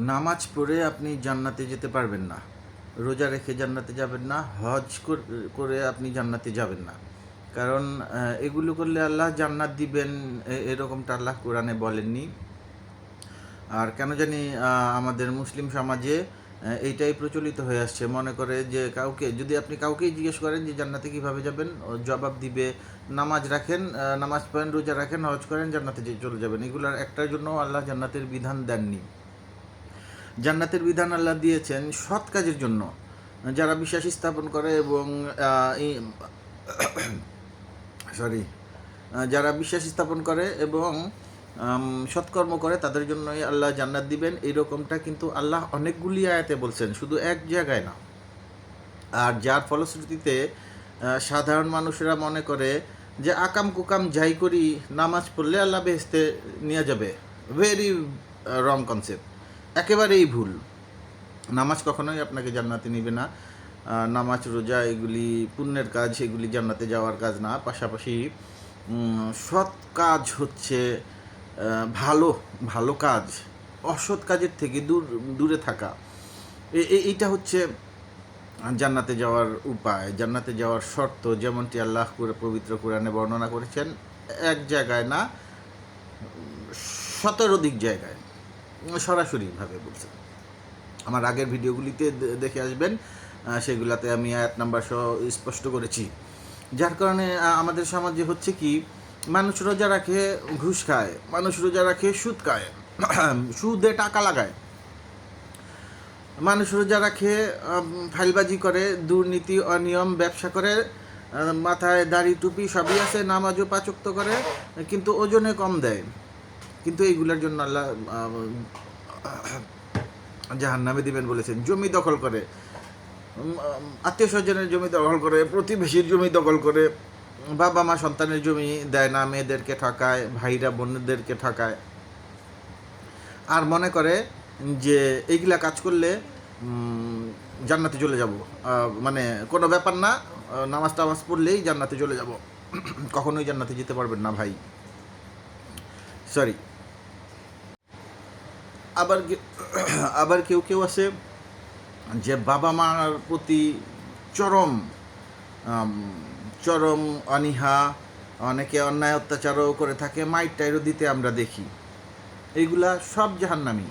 নামাজ পড়ে আপনি জান্নাতে যেতে পারবেন না। রোজা রেখে জান্নাতে যাবেন না, হজ কর- আপনি জান্নাতে যাবেন না। কারণ এগুলো করলে আল্লাহ জান্নাত দিবেন এরকমটা আল্লাহ কোরআনে বলেননি। আর কেন জানি আমাদের মুসলিম সমাজে এইটাই প্রচলিত হয়ে আসছে। মনে করে যে কাউকে, যদি আপনি কাউকেই জিজ্ঞেস করেন যে জান্নাতে কীভাবে যাবেন জবাব দিবে, নামাজ রাখেন নামাজ পড়েন, রোজা রাখেন, হজ করেন, জান্নাতে চলে যাবেন। এগুলোর একটার জন্য আল্লাহ জান্নাতের বিধান দেননি। জান্নাতের বিধান আল্লাহ দিয়েছেন সৎ কাজের জন্য। যারা বিশ্বাস স্থাপন করে এবং সরি যারা বিশ্বাস স্থাপন করে এবং সৎকর্ম করে তাদের জন্যই আল্লাহ জান্নাত দিবেন। এইরকমটা কিন্তু আল্লাহ অনেকগুলি আয়াতে বলছেন, শুধু এক জায়গায় না। আর যার ফলশ্রুতিতে সাধারণ মানুষেরা মনে করে যে আকাম কুকাম যাই করি, নামাজ পড়লে আল্লাহ বেহেস্তে নিয়ে যাবে। ভেরি রং কনসেপ্ট একেবারেই ভুল। নামাজ কখনোই আপনাকে জান্নাতে নিবে না। নামাজ, রোজা এগুলি, পুণ্যের কাজ এগুলি জান্নাতে যাওয়ার কাজ না। পাশাপাশি সৎ কাজ হচ্ছে ভালো ভালো কাজ, অসৎ কাজের থেকে দূর, দূরে থাকা। এইটা হচ্ছে জান্নাতে যাওয়ার উপায়। জান্নাতে যাওয়ার শর্ত যেমনটি আল্লাহ করে পবিত্র কোরআনে বর্ণনা করেছেন, এক জায়গায় না শতাধিক জায়গায়। সরাসরিভাবে বলছেন আমার আগের ভিডিওগুলিতে দেখে আসবেন সেগুলাতে আমি আয়াত নাম্বার সহ স্পষ্ট করেছি। যার কারণে আমাদের সমাজে হচ্ছে কি, মানুষ রোজা রাখে, ঘুষ খায়, মানুষ রোজা রাখে, সুদ খায় সুদে টাকা লাগায়। মানুষ রোজা রাখে ফাইলবাজি করে, দুর্নীতি, অনিয়ম, ব্যবসা করে মাথায় দাড়ি টুপি সবই আছে, নামাজও পাচক্ত করে, কিন্তু ওজনে কম দেয়। কিন্তু এইগুলোর জন্য আল্লাহ জাহান নামে দিবেন বলেছেন। জমি দখল করে। আত্মীয় স্বজনের জমি দখল করে, প্রতিবেশীর জমি দখল করে, বাবা মা সন্তানের জমি দেয় না, মেয়েদেরকে ঠকায়, ভাইরা বোনদেরকে ঠকায়। আর মনে করে যে এইগুলা কাজ করলে জান্নাতে চলে যাব। মানে কোনো ব্যাপার না নামাজ টামাজ পড়লেই জান্নাতে চলে যাব। কখনোই জান্নাতে যেতে পারবেন না ভাই। সরি আবার আবার কেউ কেউ আছে যে বাবা মার প্রতি চরম চরম অনীহা, অনেকে অন্যায় অত্যাচারও করে থাকে মাইট টাইরও দিতে আমরা দেখি। এইগুলা সব জাহান্নামি।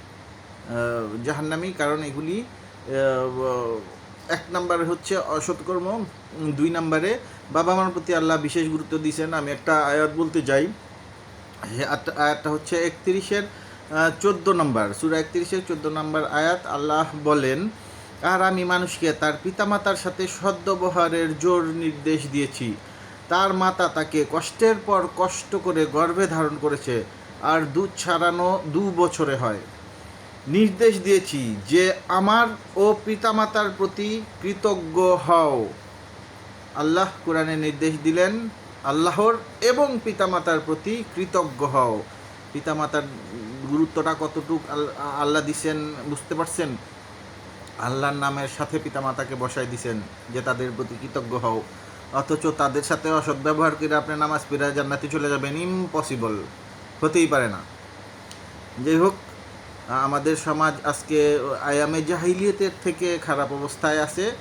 জাহান্নামি কারণ এগুলি এক নম্বরে হচ্ছে অসৎকর্ম, দুই নম্বরে বাবা মার প্রতি আল্লাহ বিশেষ গুরুত্ব দিয়েছেন। আমি একটা আয়াত বলতে যাই। আয়াতটা হচ্ছে একত্রিশের চোদ্দ নম্বর, সুরা একত্রিশের চোদ্দ নম্বর আয়াত, আল্লাহ বলেন, আর আমি মানুষকে তার পিতামাতার সাথে সদ্ব্যবহারের জোর নির্দেশ দিয়েছি। তার মাতা তাকে কষ্টের পর কষ্ট করে গর্ভে ধারণ করেছে, আর দুধ ছাড়ানো দু বছরে হয়। নির্দেশ দিয়েছি যে আমার ও পিতামাতার প্রতি কৃতজ্ঞ হও। আল্লাহ কোরআনে নির্দেশ দিলেন, আল্লাহর এবং পিতামাতার প্রতি কৃতজ্ঞ হও। পিতামাতার গুরুত্বটা কতটুক আল- আল্লাহ দিছেন বুঝতে পারছেন? আল্লাহর নামের সাথে পিতামাতাকে বসাই দিছেন যে তাদের প্রতি কৃতজ্ঞ হও। অথচ তাদের সাথে অসৎ ব্যবহার করে আপনি নামাজ পড়ে জান্নাতে চলে যাবেন ইম্পসিবল হতেই পারে না। যাই হোক, আমাদের সমাজ আজকে আয়ামে জাহিলিয়তের থেকে খারাপ অবস্থায় আছে।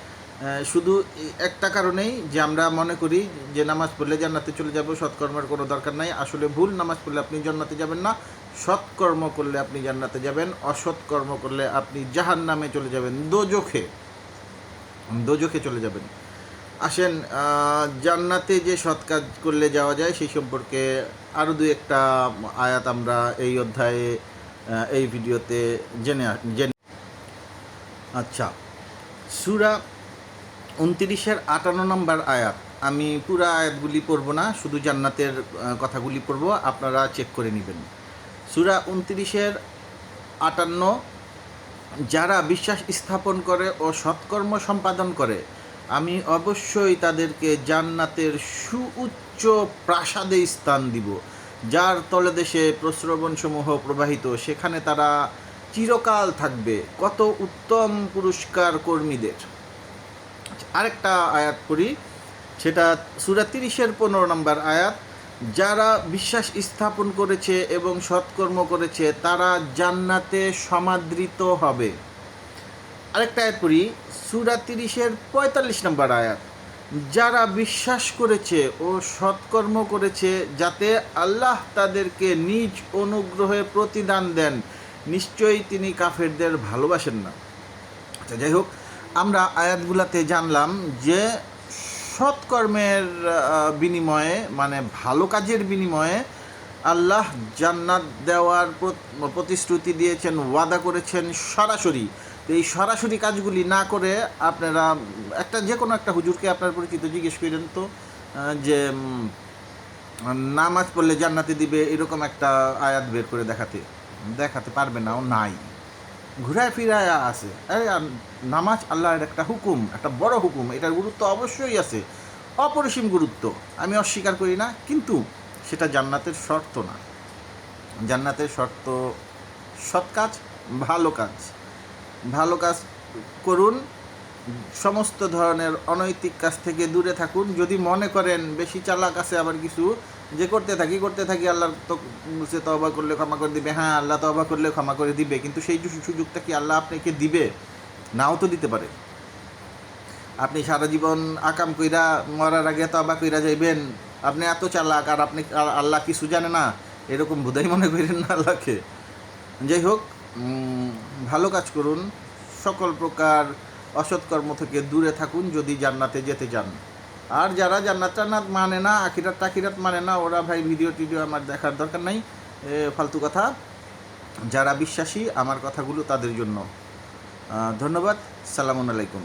শুধু একটা কারণেই যে আমরা মনে করি যে নামাজ পড়লে জান্নাতে চলে যাব, সৎকর্মের কোনো দরকার নাই। আসলে ভুল, নামাজ পড়লে আপনি জান্নাতে যাবেন না। সৎকর্ম করলে আপনি জান্নাতে যাবেন অসৎ কর্ম করলে আপনি জাহান নামে চলে যাবেন, দোজখে দোজখে চলে যাবেন। আসেন জান্নাতে যে সৎ কাজ করলে যাওয়া যায়, সেই সম্পর্কে আরও দু একটা আয়াত আমরা এই অধ্যায়ে এই ভিডিওতে জেনে জেনে আচ্ছা সুরা উনত্রিশের আটান্ন নম্বর আয়াত। আমি পুরা আয়াতগুলি পড়ব না, শুধু জান্নাতের কথাগুলি পড়ব, আপনারা চেক করে নেবেন। সুরা উনত্রিশের আটান্ন, যারা বিশ্বাস স্থাপন করে ও সৎকর্ম সম্পাদন করে, আমি অবশ্যই তাদেরকে জান্নাতের সুউচ্চ প্রাসাদে স্থান দিব, যার তলদেশে প্রস্রবণসমূহ প্রবাহিত, সেখানে তারা চিরকাল থাকবে। কত উত্তম পুরস্কার কর্মীদের। আরেকটা আয়াত করি সেটা সুরা তিরিশের পনেরো নম্বর আয়াত। যারা বিশ্বাস স্থাপন করেছে এবং সৎকর্ম করেছে, তারা জান্নাতে সমাদৃত হবে। আরেকটা আয়াত পড়ি, সুরা তিরিশের পঁয়তাল্লিশ নম্বর আয়াত। যারা বিশ্বাস করেছে ও সৎকর্ম করেছে, যাতে আল্লাহ তাদেরকে নিজ অনুগ্রহে প্রতিদান দেন, নিশ্চয়ই তিনি কাফেরদের ভালোবাসেন না। আচ্ছা যাই হোক, আমরা আয়াতগুলাতে জানলাম যে সৎকর্মের বিনিময়ে মানে ভালো কাজের বিনিময়ে আল্লাহ জান্নাত দেওয়ার প্রতিশ্রুতি দিয়েছেন, ওয়াদা করেছেন সরাসরি। তো এই সরাসরি কাজগুলি না করে আপনারা একটা যে কোনো একটা হুজুরকে আপনার পরিচিত জিজ্ঞেস করেন তো যে নামাজ পড়লে জান্নাতে দিবে, এরকম একটা আয়াত বের করে দেখাতে দেখাতে পারবে না ও নাই। ঘুরায় ফিরায় আছে নামাজ আল্লাহর একটা হুকুম, একটা বড় হুকুম, এটার গুরুত্ব অবশ্যই আছে। অপরিসীম গুরুত্ব, আমি অস্বীকার করি না, কিন্তু সেটা জান্নাতের শর্ত না। জান্নাতের শর্ত সৎ কাজ, ভালো কাজ। ভালো কাজ করুন, সমস্ত ধরনের অনৈতিক কাজ থেকে দূরে থাকুন। যদি মনে করেন বেশি চালাক আছে আবার কিছু যে করতে থাকি করতে থাকি আল্লাহ তো সে তবা করলে ক্ষমা করে দিবে। হ্যাঁ আল্লাহ তবা করলে ক্ষমা করে দিবে, কিন্তু সেই সুযোগটা কি আল্লাহ আপনাকে দিবে? নাও তো দিতে পারে। আপনি সারা জীবন আকাম কইরা মরার আগে তবা কইরা যাইবেন। আপনি এত চালাক, আর আপনি আল্লাহ কিছু জানে না। এরকম বোধাই মনে করেন না আল্লাহকে। যাই হোক ভালো কাজ করুন। সকল প্রকার অসৎকর্ম থেকে দূরে থাকুন, যদি জান্নাতে যেতে চান। আর যারা জান্নাত টান্নাত মানে না আখিরাত টাকিরাত মানে না, ওরা ভাই ভিডিও টিডিও আমার দেখার দরকার নাই। ফালতু কথা। যারা বিশ্বাসী, আমার কথাগুলো তাদের জন্য। ধন্যবাদ। সালামুন আলাইকুম।